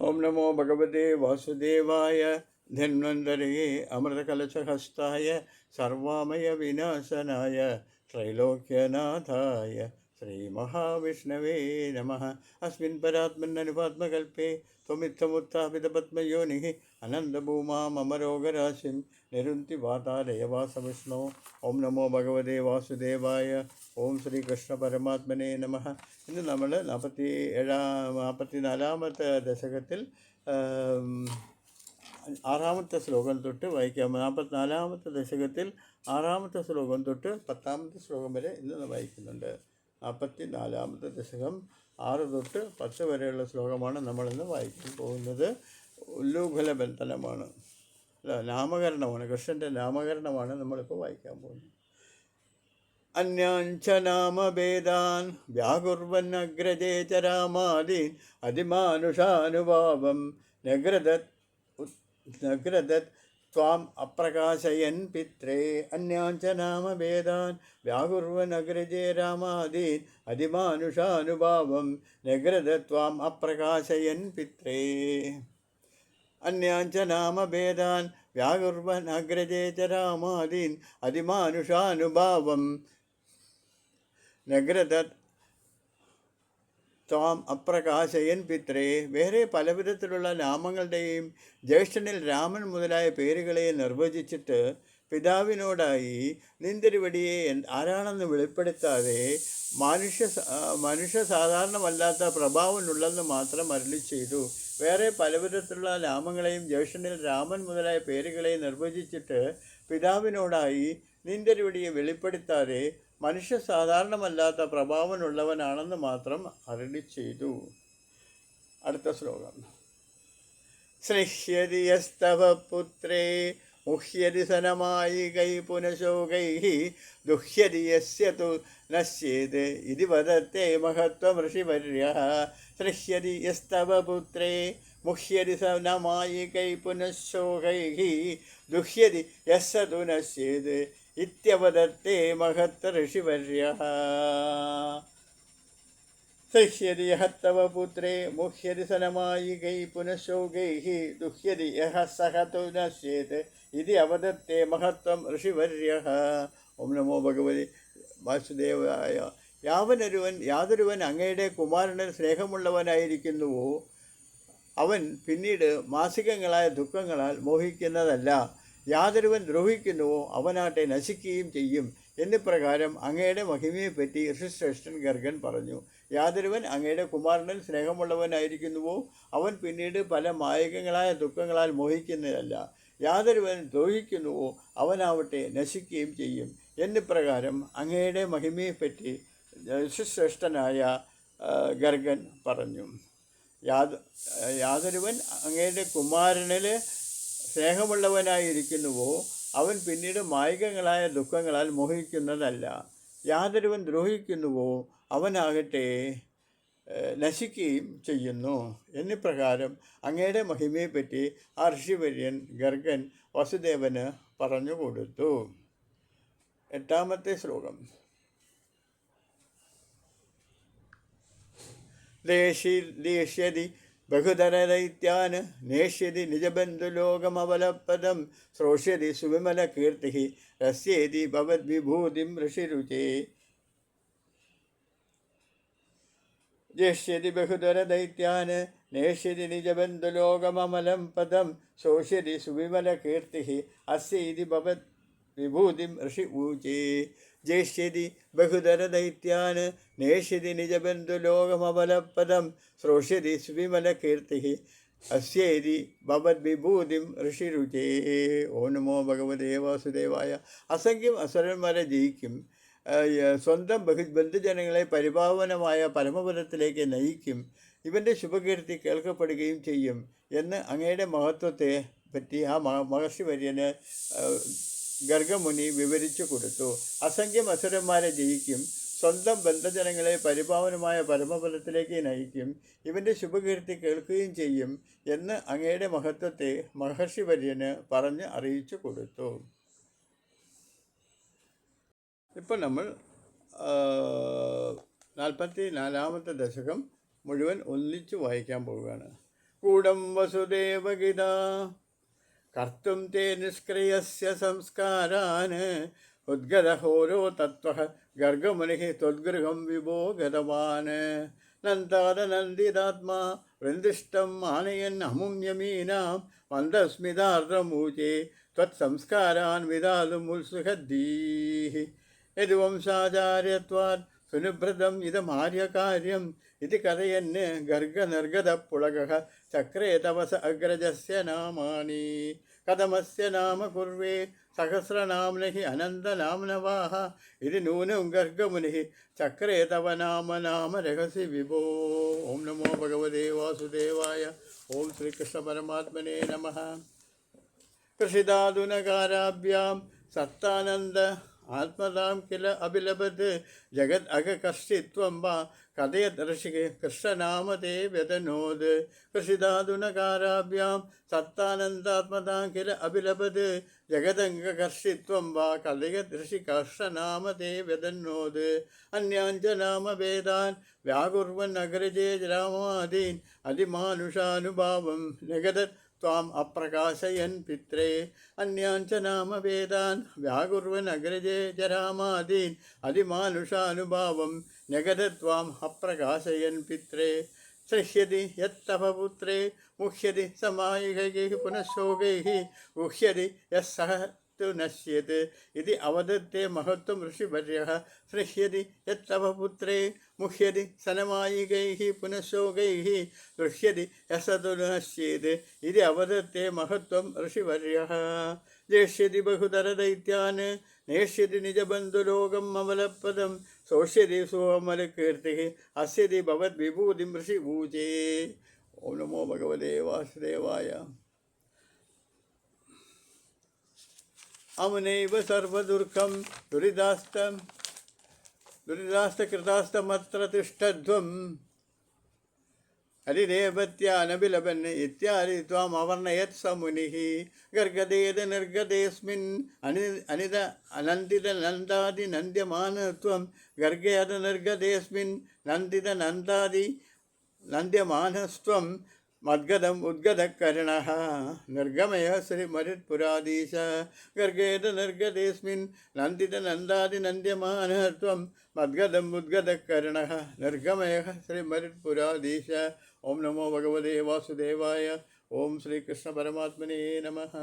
ഓം നമോ ഭഗവതേ വാസുദേവായ ധന്വന്തരേ അമൃതകലശഹസ്തായ സർവാമയ വിനാശനായ ത്രൈലോക്യനാഥായ ശ്രീമഹാവിഷ്ണവേ നമ. അസ്മിൻ പരാത്മന്നനുപാത്മകൽപ്പേ ത്വമിത്തമുത്ഥാപിതപത്മയോനിः അനന്തഭൂമാമരോഗരാശിം നിരുന്തി വാതാലയവാസവിഷ്ണോ ഓം നമോ ഭഗവതേ വാസുദേവായ. ഓം ശ്രീകൃഷ്ണ പരമാത്മനെ നമ. ഇന്ന് നമ്മൾ നാൽപ്പത്തി ഏഴാം നാൽപ്പത്തി നാലാമത്തെ ദശകത്തിൽ ആറാമത്തെ ശ്ലോകം തൊട്ട് വായിക്കാം. നാൽപ്പത്തിനാലാമത്തെ ദശകത്തിൽ ആറാമത്തെ ശ്ലോകം തൊട്ട് പത്താമത്തെ ശ്ലോകം വരെ ഇന്ന് വായിക്കുന്നുണ്ട്. നാൽപ്പത്തി നാലാമത്തെ ദശകം ആറ് തൊട്ട് പത്ത് വരെയുള്ള ശ്ലോകമാണ് നമ്മളിന്ന് വായിക്കാൻ പോകുന്നത്. ഉല്ലൂഖല ബന്ധനമാണ് അല്ല നാമകരണമാണ്. കൃഷ്ണന്റെ നാമകരണമാണ് നമ്മളിപ്പോൾ വായിക്കാൻ പോകുന്നത്. അന്യാഞ്ച നാമഭേദാൻ വ്യാകുർവന്നഗ്രജേ ച രാമാദീൻ അതിമാനുഷാനുഭാവം നഗ്രദത് നഗ്രദത് ത്വാം അപ്രകാശയൻ പിത്രേ അന്യാഞ്ച നാമഭേദാൻ വ്യാകുർവനഗ്രജേ രാമാദീൻ അതിമാനുഷാനുഭാവം നഗ്രദത് ത്വാം അപ്രകാശയൻ പിത്രേ. അന്യാഞ്ച നാമഭേദാൻ വ്യാകുർവനഗ്രജേ ച രാമാദീൻ അതിമാനുഷാനുഭാവം നഗ്രദത് ത്വാം അപ്രകാശയൻ പിത്രേ. വേറെ പലവിധത്തിലുള്ള നാമങ്ങളുടെയും ജ്യേഷ്ഠനിൽ രാമൻ മുതലായ പേരുകളെ നിർവചിച്ചിട്ട് പിതാവിനോടായി നിന്തിരുവടിയെ ആരാണെന്ന് വെളിപ്പെടുത്താതെ മനുഷ്യ മനുഷ്യ സാധാരണമല്ലാത്ത പ്രഭാവമുള്ളെന്ന് മാത്രം അരുളി ചെയ്തു. വേറെ പലവിധത്തിലുള്ള നാമങ്ങളെയും ജ്യേഷ്ഠനിൽ രാമൻ മുതലായ പേരുകളെ നിർവചിച്ചിട്ട് പിതാവിനോടായി നിന്തിരുവടിയെ വെളിപ്പെടുത്താതെ മനുഷ്യ സാധാരണമല്ലാത്ത പ്രഭാവനുള്ളവനാണെന്ന് മാത്രം അരുളി ചെയ്തു. അടുത്ത ശ്ലോകം. സൃഷ്യതി യസ്തവ പുത്രേ മുഹ്യതി സനമായി കൈ പുനശോകൈ ദുഹ്യതി തു നശ്യേത് ഇതി വദത്തെ മഹത്വം ഋഷിവര്യ. സൃഷ്യതി യസ്തവ പുത്രേ മുഹ്യതി സനമായി കൈ പുനശോകൈ ദുഹ്യതി യസ്യ നശ്യേത് ഇത്യവദത്തെ മഹത്ത ഋഷിവര്യ സഹ്യതി ഹത്തവ തവ പുത്രേ മുഹ്യതി സനമായികൈ പുനഃശോകൈ ദുഹ്യതി യഹ സഹ ഇതി അവദത്തെ മഹത്വം ഋഷിവര്യ ഓം നമോ ഭഗവതി വാസുദേവായ യാവനൊരുവൻ യാതൊരുവൻ അങ്ങയുടെ കുമാരന് സ്നേഹമുള്ളവനായിരിക്കുന്നുവോ? അവൻ പിന്നീട് മാസികങ്ങളായ ദുഃഖങ്ങളാൽ മോഹിക്കുന്നതല്ല. യാതൊരുവൻ ദ്രോഹിക്കുന്നുവോ അവനാട്ടെ നശിക്കുകയും ചെയ്യും എന്നിപ്രകാരം അങ്ങയുടെ മഹിമയെപ്പറ്റി ഋഷിശ്രേഷ്ഠൻ ഗർഗൻ പറഞ്ഞു. യാതൊരുവൻ അങ്ങയുടെ കുമാരനിൽ സ്നേഹമുള്ളവനായിരിക്കുന്നുവോ? അവൻ പിന്നീട് പല മായകങ്ങളായ ദുഃഖങ്ങളാൽ മോഹിക്കുന്നതല്ല. യാതൊരുവൻ ദ്രോഹിക്കുന്നുവോ? അവനാവട്ടെ നശിക്കുകയും ചെയ്യും എന്നിപ്രകാരം അങ്ങയുടെ മഹിമയെപ്പറ്റി ഋഷിശ്രേഷ്ഠനായ ഗർഗൻ പറഞ്ഞു. യാത യാതൊരുവൻ അങ്ങയുടെ കുമാരനിൽ സ്നേഹമുള്ളവനായിരിക്കുന്നുവോ അവൻ പിന്നീട് മായികങ്ങളായ ദുഃഖങ്ങളാൽ മോഹിക്കുന്നതല്ല. യാതൊരുവൻ ദ്രോഹിക്കുന്നുവോ അവനാകട്ടെ നശിക്കുകയും ചെയ്യുന്നു. എന്നിപ്രകാരം അങ്ങയുടെ മഹിമയെപ്പറ്റി ആ ഋഷിവര്യൻ ഗർഗൻ വസുദേവന് പറഞ്ഞു കൊടുത്തു എട്ടാമത്തെ ശ്ലോകം. ദേശി ദേഷ്യതി ബഹുധരദൈത്യാൻ നേഷ്യതി നിജബന്ധുലോകമവലപ്പദം ശ്രോഷ്യതി സുവിമലകീർത്തി രസ്യേതി ഭവദ്വിഭൂതിം ഋഷിരുചേ. ജ്യേഷ്യതി ബഹുധരദൈത്യാൻ നേഷ്യതി നിജബന്ധുലോകമമലം പദം ശോഷ്യതി സുവിമലകീർത്തി അസ്യതി ഭവത് വിഭൂതിം ഋഷി ഊചേ ജ്യേഷ്യതി ബഹുധരദൈത്യാൻ നേഷ്യതി നിജബന്ധുലോകമബലപദം ശ്രോഷ്യതി അസ്യേരി അസ്യേതി ഭവദ്വിഭൂതിം ഋഷിരുചേ. ഓ നമോ ഭഗവതേ വാസുദേവായ. അസംഖ്യം അസുരന്മാരെ ജയിക്കും. സ്വന്തം ബഹു ബന്ധുജനങ്ങളെ പരിഭാവനമായ പരമപദത്തിലേക്ക് നയിക്കും. ഇവന്റെ ശുഭകീർത്തി കേൾക്കപ്പെടുകയും ചെയ്യും എന്ന് അങ്ങയുടെ മഹത്വത്തെ പറ്റി ആ മഹ മഹർഷി വര്യന് ഗർഗമുനി വിവരിച്ചു കൊടുത്തു. അസംഖ്യം അസുരന്മാരെ ജയിക്കും. സ്വന്തം ബന്ധജനങ്ങളെ പരിപാവനമായ പരമഫലത്തിലേക്ക് നയിക്കും. ഇവന്റെ ശുഭകീർത്തി കേൾക്കുകയും ചെയ്യും എന്ന് അങ്ങയുടെ മഹത്വത്തെ മഹർഷി വര്യന് പറഞ്ഞ് അറിയിച്ചു കൊടുത്തു. ഇപ്പം നമ്മൾ നാൽപ്പത്തി നാലാമത്തെ ദശകം മുഴുവൻ ഒന്നിച്ചു വായിക്കാൻ പോവുകയാണ്. കൂടം വസുദേവഗീത कर्तुं ते निष्क्रियस्य संस्कारान् उद्गतहोरो तत्त्वः गर्गमुनिः त्वद्गृहं विभो गतवान् नन्दादनन्दितात्मा वृन्दिष्टम् आनयन् अमुं यमीनां मन्दस्मितार्धमूचे त्वत्संस्कारान् विदालुमुत्सुहद्दीः यदुवंशाचार्यत्वात् सुनिभृतम् സുനുഭൃതം ഇതമാര്യകാര്യം ഇതി കഥയന് ഗർഗനിർഗതപ്പുളകः ചക്രേ തവസ അഗ്രജസ്യ നാമാനി കഥമസ്യ നാമ കുർവേ സഹസ്രനാംന ഹി അനന്തനാംനവാഹ ഇതി നൂനം ഗർഗമുനിः ചക്രേ തവ നാമ നാമ രഹസി വിഭോ. ഓം നമോ ഭഗവതേ വാസുദേവായ. ഓം ശ്രീകൃഷ്ണ പരമാത്മനേ നമ. കൃഷിധാതുനകാരാഭ്യാം സത്താനന്ദ ആത്മതാം കില അഭിലഭത്. ജഗത് അകകസ്തിത്വം വാ. കഥയത് ഋഷികെ കൃഷ്ണനാമതേ വ്യതനോത്. കൃഷിധാതുനകാരാഭ്യാം. സത്താനന്ദാത്മതാം കില അഭിലഭത്. ജഗദംഗകർഷിത്വം വാ. കഥയത് ഋഷി കർഷനാമതേ വ്യതന്നോത് അന്യാഞ്ജനാമവേദാൻ. വ്യാകുർവൻ അഗ്രജേ രാമാദീൻ അതിമാനുഷാനുഭാവം. നിഗതത് त्वाम् अप्रकाशयन् पित्रे अन्यान् च नाम वेदान् व्याकुर्वन् अग्रजे जरामादीन् अधिमानुषानुभावं न्यगद त्वाम् अप्रकाशयन् पित्रे सृह्यति यत्तव पुत्रे मुह्यति समायुगैः पुनः शोकैः गुह्यति यः सः तु नश्येत् इति अवदत्ते महत्त्वं ऋषिवर्यः सृह्यति यत्तव पुत्रे मुह्यति सनमायिकैः पुनः शोकैः दृश्यति यसतु नश्येत् इति अवदत्ते महत्त्वं ऋषिवर्यः जेष्यति बहुतरदैत्यान् नेष्यति निजबन्धुलोकम् अमलपदं सोष्यति सोऽमलकीर्तिः अस्यति भवद्विभूतिं ऋषिभूजे ॐ नमो भगवते वासुदेवाय അവനൈവ സർവദുർഖം ദുരിതാസ്ത ദുരിതാസ്തകൃതാസ്തമത്ര തിഷ്ഠധ്വം ഹരിരേവത്യാനവിലപൻ ഇത്യാദി ത്വാം അവർണയത് സമുനി ഗർഗദേത നിർഗതേസ്മിൻ അനി അനിത അനന്തിത നന്ദാദി നന്ദ്യമാനത്വം ഗർഗേത നിർഗതേസ്മിൻ നന്ദിത നന്ദാദി നന്ദ്യമാനസ്ത്വം मद्गदम् उद्गतकर्णः निर्गमय श्रीमरुत्पुराधीश गर्गेद निर्गतेऽस्मिन् नन्दितनन्दादिनन्द्यमानः त्वं मद्गदम् उद्गतकर्णः निर्गमयः श्रीमरुत्पुराधीश ॐ नमो भगवते वासुदेवाय ॐ श्रीकृष्णपरमात्मने नमः